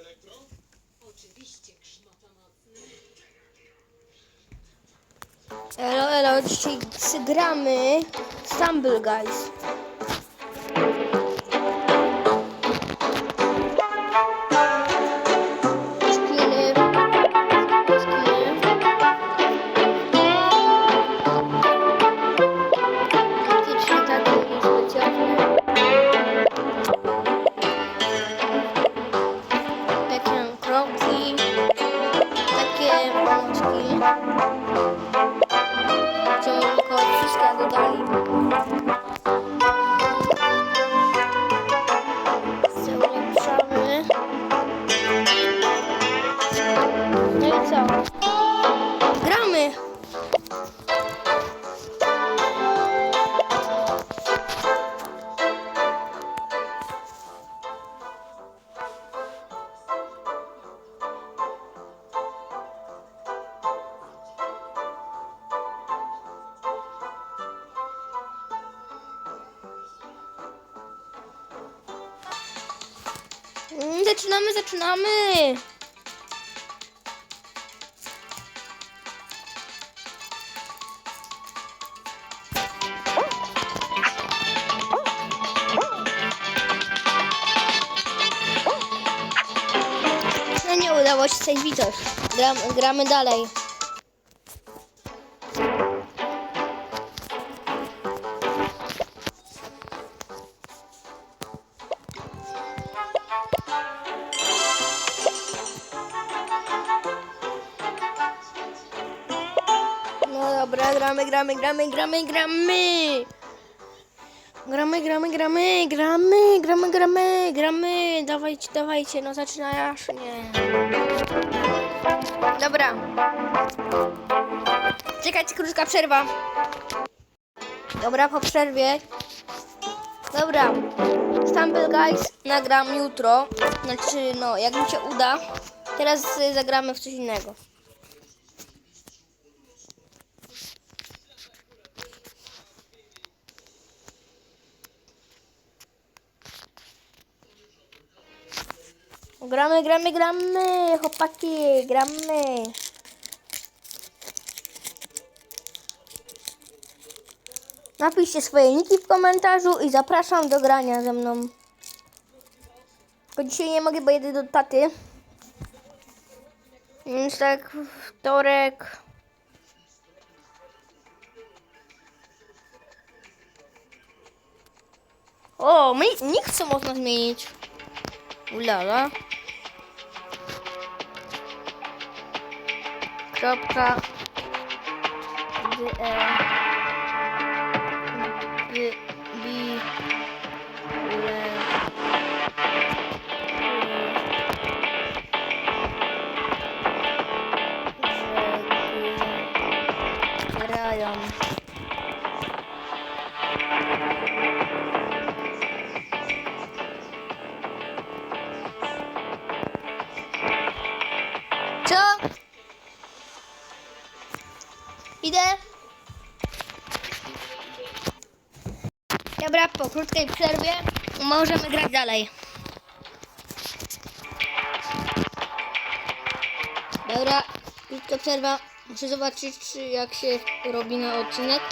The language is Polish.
Elektro? Oczywiście, grzmoto mocny. Elo, elo, dzisiaj gramy Stumble Guys. Czemu tylko wszystkiego dali? Zaczynamy, zaczynamy! No nie udało się coś widzieć. Gram, gramy dalej. Gramy, gramy, gramy, gramy, gramy. Gramy, gramy, gramy, gramy, gramy, gramy, gramy. Dawajcie, dawajcie, no zaczyna jaśnie. Dobra. Czekajcie, krótka przerwa. Dobra, po przerwie. Dobra. Stumble Guys nagram jutro. Znaczy, no, jak mi się uda. Teraz y, zagramy w coś innego. Gramy, gramy, gramy, chłopaki, gramy. Napiszcie swoje niki w komentarzu i zapraszam do grania ze mną. Tylko dzisiaj nie mogę, bo jedę do taty. Więc tak, wtorek. O, nikt co można zmienić. Ulala. Kropka. D, e, b, b, grają. Co? Idę. Dobra, po krótkiej przerwie możemy grać dalej. Dobra, krótka przerwa. Muszę zobaczyć, czy jak się robi na odcinek.